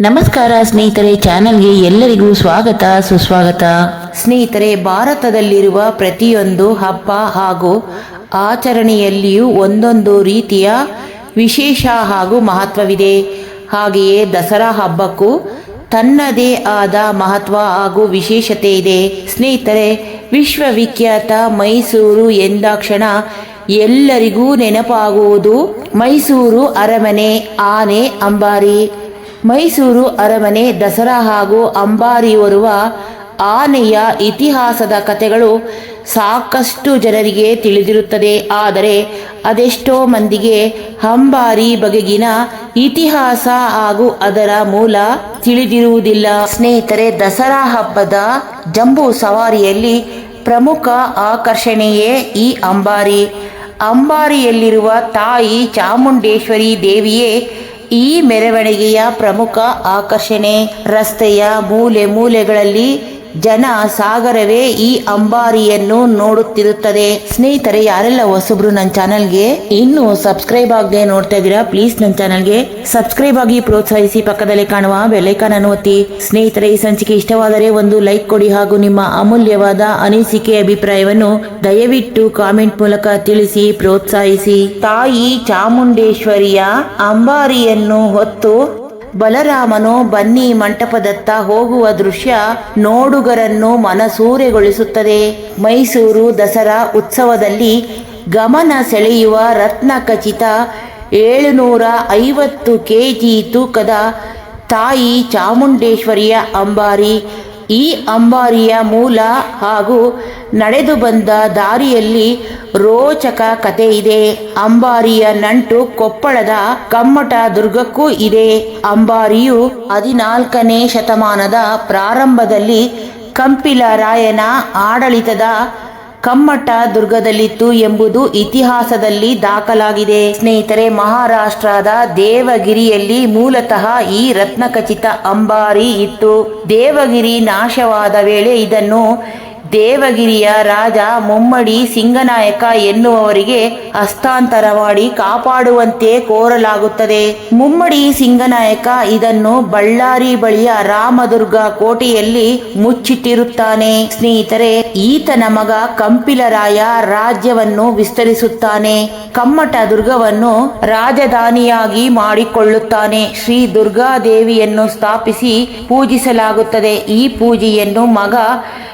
ನಮಸ್ಕಾರ ಸ್ನೇಹಿತರೆ, ಚಾನೆಲ್ಗೆ ಎಲ್ಲರಿಗೂ ಸ್ವಾಗತ, ಸುಸ್ವಾಗತ. ಸ್ನೇಹಿತರೆ, ಭಾರತದಲ್ಲಿರುವ ಪ್ರತಿಯೊಂದು ಹಬ್ಬ ಹಾಗೂ ಆಚರಣೆಯಲ್ಲಿಯೂ ಒಂದೊಂದು ರೀತಿಯ ವಿಶೇಷ ಹಾಗೂ ಮಹತ್ವವಿದೆ. ಹಾಗೆಯೇ ದಸರಾ ಹಬ್ಬಕ್ಕೂ ತನ್ನದೇ ಆದ ಮಹತ್ವ ಹಾಗೂ ವಿಶೇಷತೆ ಇದೆ. ಸ್ನೇಹಿತರೆ, ವಿಶ್ವವಿಖ್ಯಾತ ಮೈಸೂರು ಎಂದಾಕ್ಷಣ ಎಲ್ಲರಿಗೂ ನೆನಪಾಗುವುದು ಮೈಸೂರು ಅರಮನೆ, ಆನೆ, ಅಂಬಾರಿ. ಮೈಸೂರು ಅರಮನೆ, ದಸರಾ ಹಾಗೂ ಅಂಬಾರಿ ಹೊರುವ ಆನೆಯ ಇತಿಹಾಸದ ಕಥೆಗಳು ಸಾಕಷ್ಟು ಜನರಿಗೆ ತಿಳಿದಿರುತ್ತದೆ. ಆದರೆ ಅದೆಷ್ಟೋ ಮಂದಿಗೆ ಅಂಬಾರಿ ಬಗೆಗಿನ ಇತಿಹಾಸ ಹಾಗೂ ಅದರ ಮೂಲ ತಿಳಿದಿರುವುದಿಲ್ಲ. ಸ್ನೇಹಿತರೆ, ದಸರಾ ಹಬ್ಬದ ಜಂಬೂ ಸವಾರಿಯಲ್ಲಿ ಪ್ರಮುಖ ಆಕರ್ಷಣೆಯೇ ಈ ಅಂಬಾರಿ. ಅಂಬಾರಿಯಲ್ಲಿರುವ ತಾಯಿ ಚಾಮುಂಡೇಶ್ವರಿ ದೇವಿಯೇ ಈ ಮೆರವಣಿಗೆಯ ಪ್ರಮುಖ ಆಕರ್ಷಣೆ ರಸ್ತೆಯ ಮೂಲೆ ಮೂಲೆಗಳಲ್ಲಿ ಜನ ಸಾಗರವೇ ಈ ಅಂಬಾರಿಯನ್ನು ನೋಡುತ್ತಿರುತ್ತದೆ. ಸ್ನೇಹಿತರೆ, ಯಾರೆಲ್ಲ ಹೊಸಬ್ರು ನನ್ನ ಚಾನಲ್ಗೆ ಇನ್ನು ಸಬ್ಸ್ಕ್ರೈಬ್ ಆಗದೆ ನೋಡ್ತಾ ಇದ್ದೀರಾ ಪ್ಲೀಸ್ ನನ್ನ ಚಾನಲ್ಗೆ ಸಬ್ಸ್ಕ್ರೈಬ್ ಆಗಿ ಪ್ರೋತ್ಸಾಹಿಸಿ ಪಕ್ಕದಲ್ಲಿ ಕಾಣುವ ಬೆಲೈಕಾನ್ ಅನ್ನು ಒತ್ತಿ. ಸ್ನೇಹಿತರೆ, ಈ ಸಂಚಿಕೆ ಇಷ್ಟವಾದರೆ ಒಂದು ಲೈಕ್ ಕೊಡಿ ಹಾಗೂ ನಿಮ್ಮ ಅಮೂಲ್ಯವಾದ ಅನಿಸಿಕೆ ಅಭಿಪ್ರಾಯವನ್ನು ದಯವಿಟ್ಟು ಕಾಮೆಂಟ್ ಮೂಲಕ ತಿಳಿಸಿ, ಪ್ರೋತ್ಸಾಹಿಸಿ. ತಾಯಿ ಚಾಮುಂಡೇಶ್ವರಿಯ ಅಂಬಾರಿಯನ್ನು ಹೊತ್ತು ಬಲರಾಮನು ಬನ್ನಿ ಮಂಟಪದತ್ತ ಹೋಗುವ ದೃಶ್ಯ ನೋಡುಗರನ್ನು ಮನಸೂರೆಗೊಳಿಸುತ್ತದೆ. ಮೈಸೂರು ದಸರಾ ಉತ್ಸವದಲ್ಲಿ ಗಮನ ಸೆಳೆಯುವ ರತ್ನ ಖಚಿತ ಏಳುನೂರ ಐವತ್ತು ಕೆಜಿ ತೂಕದ ತಾಯಿ ಚಾಮುಂಡೇಶ್ವರಿಯ ಅಂಬಾರಿ. ಈ ಅಂಬಾರಿಯ ಮೂಲ ಹಾಗೂ ನಡೆದು ಬಂದ ದಾರಿಯಲ್ಲಿ ರೋಚಕ ಕತೆ ಇದೆ. ಅಂಬಾರಿಯ ನಂಟು ಕೊಪ್ಪಳದ ಕಮ್ಮಟ ದುರ್ಗಕ್ಕೂ ಇದೆ. ಅಂಬಾರಿಯು ಹದಿನಾಲ್ಕನೇ ಶತಮಾನದ ಪ್ರಾರಂಭದಲ್ಲಿ ಕಂಪಿಲ ರಾಯನ ಆಡಳಿತದ ಕಮ್ಮಟ ದುರ್ಗದಲ್ಲಿತ್ತು ಎಂಬುದು ಇತಿಹಾಸದಲ್ಲಿ ದಾಖಲಾಗಿದೆ. ಸ್ನೇಹಿತರೆ, ಮಹಾರಾಷ್ಟ್ರದ ದೇವಗಿರಿಯಲ್ಲಿ ಮೂಲತಃ ಈ ರತ್ನಖಚಿತ ಅಂಬಾರಿ ಇತ್ತು. ದೇವಗಿರಿ ನಾಶವಾದ ವೇಳೆ ಇದನ್ನು ದೇವಗಿರಿಯ ರಾಜ ಮುಮ್ಮಡಿ ಸಿಂಗನಾಯಕ ಎನ್ನುವವರಿಗೆ ಹಸ್ತಾಂತರ ಮಾಡಿ ಕಾಪಾಡುವಂತೆ ಕೋರಲಾಗುತ್ತದೆ. ಮುಮ್ಮಡಿ ಸಿಂಗನಾಯಕ ಇದನ್ನು ಬಳ್ಳಾರಿ ಬಳಿಯ ರಾಮದುರ್ಗ ಕೋಟೆಯಲ್ಲಿ ಮುಚ್ಚಿಟ್ಟಿರುತ್ತಾನೆ. ಸ್ನೇಹಿತರೆ, ಈತನ ಮಗ ಕಂಪಿಲರಾಯ ರಾಜ್ಯವನ್ನು ವಿಸ್ತರಿಸುತ್ತಾನೆ. ಕಮ್ಮಟ ದುರ್ಗವನ್ನು ರಾಜಧಾನಿಯಾಗಿ ಮಾಡಿಕೊಳ್ಳುತ್ತಾನೆ. ಶ್ರೀ ದುರ್ಗಾದೇವಿಯನ್ನು ಸ್ಥಾಪಿಸಿ ಪೂಜಿಸಲಾಗುತ್ತದೆ. ಈ ಪೂಜೆಯನ್ನು ಮಗ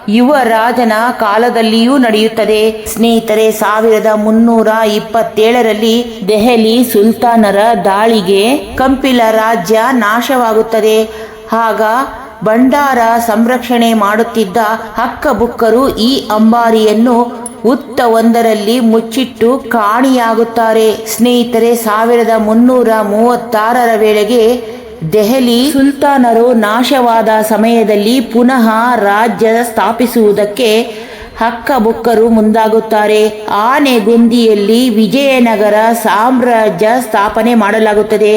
ಯುವ ರಾಜನ ಕಾಲದಲ್ಲಿಯೂ ನಡೆಯುತ್ತದೆ. ಸ್ನೇಹಿತರೆ, ಸಾವಿರದ ಮುನ್ನೂರ ಇಪ್ಪತ್ತೇಳರಲ್ಲಿ ದೆಹಲಿ ಸುಲ್ತಾನರ ದಾಳಿಗೆ ಕಂಪಿಲ ರಾಜ್ಯ ನಾಶವಾಗುತ್ತದೆ. ಆಗ ಭಂಡಾರ ಸಂರಕ್ಷಣೆ ಮಾಡುತ್ತಿದ್ದ ಹಕ್ಕಬುಕ್ಕರು ಈ ಅಂಬಾರಿಯನ್ನು ಉತ್ತ ಒಂದರಲ್ಲಿ ಮುಚ್ಚಿಟ್ಟು ಕಾಣಿಯಾಗುತ್ತಾರೆ. ಸ್ನೇಹಿತರೆ, ಸಾವಿರದ ಮುನ್ನೂರ ಮೂವತ್ತಾರರ ವೇಳೆಗೆ ದೆಹಲಿ ಸುಲ್ತಾನರು ನಾಶವಾದ ಸಮಯದಲ್ಲಿ ಪುನಃ ರಾಜ್ಯ ಸ್ಥಾಪಿಸುವುದಕ್ಕೆ ಹಕ್ಕಬುಕ್ಕರು ಮುಂದಾಗುತ್ತಾರೆ. ಆನೆಗುಂದಿಯಲ್ಲಿ ವಿಜಯನಗರ ಸಾಮ್ರಾಜ್ಯ ಸ್ಥಾಪನೆ ಮಾಡಲಾಗುತ್ತದೆ.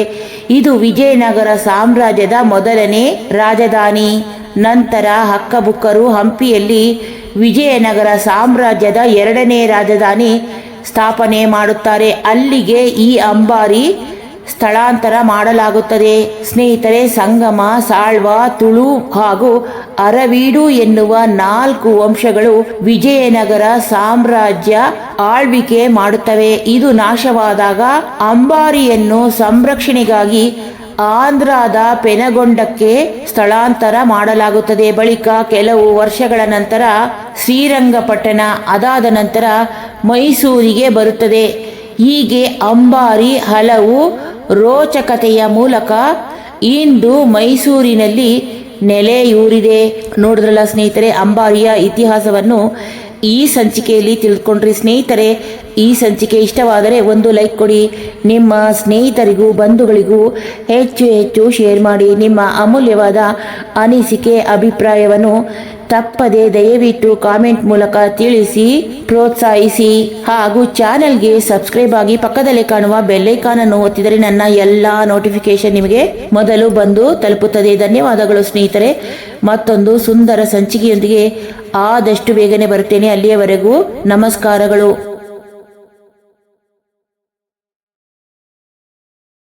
ಇದು ವಿಜಯನಗರ ಸಾಮ್ರಾಜ್ಯದ ಮೊದಲನೇ ರಾಜಧಾನಿ. ನಂತರ ಹಕ್ಕಬುಕ್ಕರು ಹಂಪಿಯಲ್ಲಿ ವಿಜಯನಗರ ಸಾಮ್ರಾಜ್ಯದ ಎರಡನೇ ರಾಜಧಾನಿ ಸ್ಥಾಪನೆ ಮಾಡುತ್ತಾರೆ. ಅಲ್ಲಿಗೆ ಈ ಅಂಬಾರಿ ಸ್ಥಳಾಂತರ ಮಾಡಲಾಗುತ್ತದೆ. ಸ್ನೇಹಿತರೆ, ಸಂಗಮ, ಸಾಳ್ವ, ತುಳು ಹಾಗೂ ಅರವೀಡು ಎನ್ನುವ ನಾಲ್ಕು ವಂಶಗಳು ವಿಜಯನಗರ ಸಾಮ್ರಾಜ್ಯ ಆಳ್ವಿಕೆ ಮಾಡುತ್ತವೆ. ಇದು ನಾಶವಾದಾಗ ಅಂಬಾರಿಯನ್ನು ಸಂರಕ್ಷಣೆಗಾಗಿ ಆಂಧ್ರದ ಪೆನಗೊಂಡಕ್ಕೆ ಸ್ಥಳಾಂತರ ಮಾಡಲಾಗುತ್ತದೆ. ಬಳಿಕ ಕೆಲವು ವರ್ಷಗಳ ನಂತರ ಶ್ರೀರಂಗಪಟ್ಟಣ, ಅದಾದ ನಂತರ ಮೈಸೂರಿಗೆ ಬರುತ್ತದೆ. ಹೀಗೆ ಅಂಬಾರಿ ಹಲವು ರೋಚಕತೆಯ ಮೂಲಕ ಇಂದು ಮೈಸೂರಿನಲ್ಲಿ ನೆಲೆಯೂರಿದೆ ನೋಡಿದ್ರಲ್ಲ ಸ್ನೇಹಿತರೆ, ಅಂಬಾರಿಯ ಇತಿಹಾಸವನ್ನು ಈ ಸಂಚಿಕೆಯಲ್ಲಿ ತಿಳ್ಕೊಂಡ್ರಿ. ಸ್ನೇಹಿತರೆ, ಈ ಸಂಚಿಕೆ ಇಷ್ಟವಾದರೆ ಒಂದು ಲೈಕ್ ಕೊಡಿ. ನಿಮ್ಮ ಸ್ನೇಹಿತರಿಗೂ, ಬಂಧುಗಳಿಗೂ ಹೆಚ್ಚು ಹೆಚ್ಚು ಶೇರ್ ಮಾಡಿ. ನಿಮ್ಮ ಅಮೂಲ್ಯವಾದ ಅನಿಸಿಕೆ, ಅಭಿಪ್ರಾಯವನ್ನು ತಪ್ಪದೆ ದಯವಿಟ್ಟು ಕಾಮೆಂಟ್ ಮೂಲಕ ತಿಳಿಸಿ, ಪ್ರೋತ್ಸಾಹಿಸಿ ಹಾಗೂ ಚಾನೆಲ್ಗೆ ಸಬ್ಸ್ಕ್ರೈಬ್ ಆಗಿ ಪಕ್ಕದಲ್ಲಿ ಕಾಣುವ ಬೆಲ್ಲೈಕಾನ್ ಅನ್ನು ಒತ್ತಿದರೆ ನನ್ನ ಎಲ್ಲ ನೋಟಿಫಿಕೇಶನ್ ನಿಮಗೆ ಮೊದಲು ಬಂದು ತಲುಪುತ್ತದೆ. ಧನ್ಯವಾದಗಳು ಸ್ನೇಹಿತರೆ. ಮತ್ತೊಂದು ಸುಂದರ ಸಂಚಿಕೆಯೊಂದಿಗೆ ಆದಷ್ಟು ಬೇಗನೆ ಬರುತ್ತೇನೆ. ಅಲ್ಲಿಯವರೆಗೂ ನಮಸ್ಕಾರಗಳು.